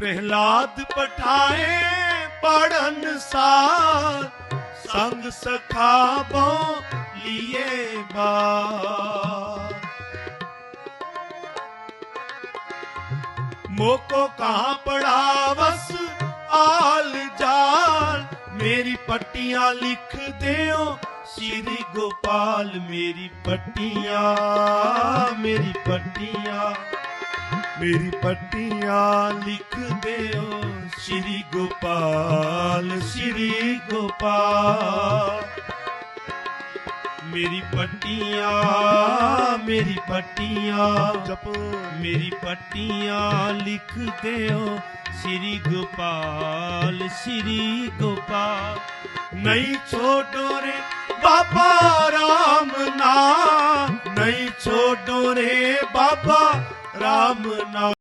ਪ੍ਰਹਿਲਾਦ ਪਠਾਏ ਪੜਨ ਸਾਥ ਸੰਗ ਸਖਾ ਬੋ ਲੀਏ ਬਾ ਮੋਕੋ ਕਹਾ ਪੜਾਵਸ, ਆਲ ਜਾਲ, ਮੇਰੀ ਪੱਟੀਆਂ ਲਿਖ ਦਿਓ, ਸ੍ਰੀ ਗੋਪਾਲ ਮੇਰੀ ਪੱਟੀਆਂ ਮੇਰੀ ਪੱਟੀਆਂ। ਮੇਰੀ ਪੱਟੀਆਂ ਲਿਖ ਦਿਓ। ਸ਼੍ਰੀ ਗੋਪਾਲ ਸ਼੍ਰੀ ਗੋਪਾਲ। ਮੇਰੀ ਪੱਟੀਆਂ ਮੇਰੀ ਪੱਟੀਆਂ ਜਪੋ ਮੇਰੀ ਪੱਟੀਆਂ ਲਿਖ ਦਿਓ। ਸ਼੍ਰੀ ਗੋਪਾਲ ਸ਼੍ਰੀ ਗੋਪਾਲ। ਨਹੀਂ ਛੋਡੋ ਰੇ ਬਾਬਾ ਰਾਮ ਨਾਮ ਨਹੀਂ ਛੋਡੋ ਰੇ ਬਾਬਾ ਰਾਮ ਨਾਮ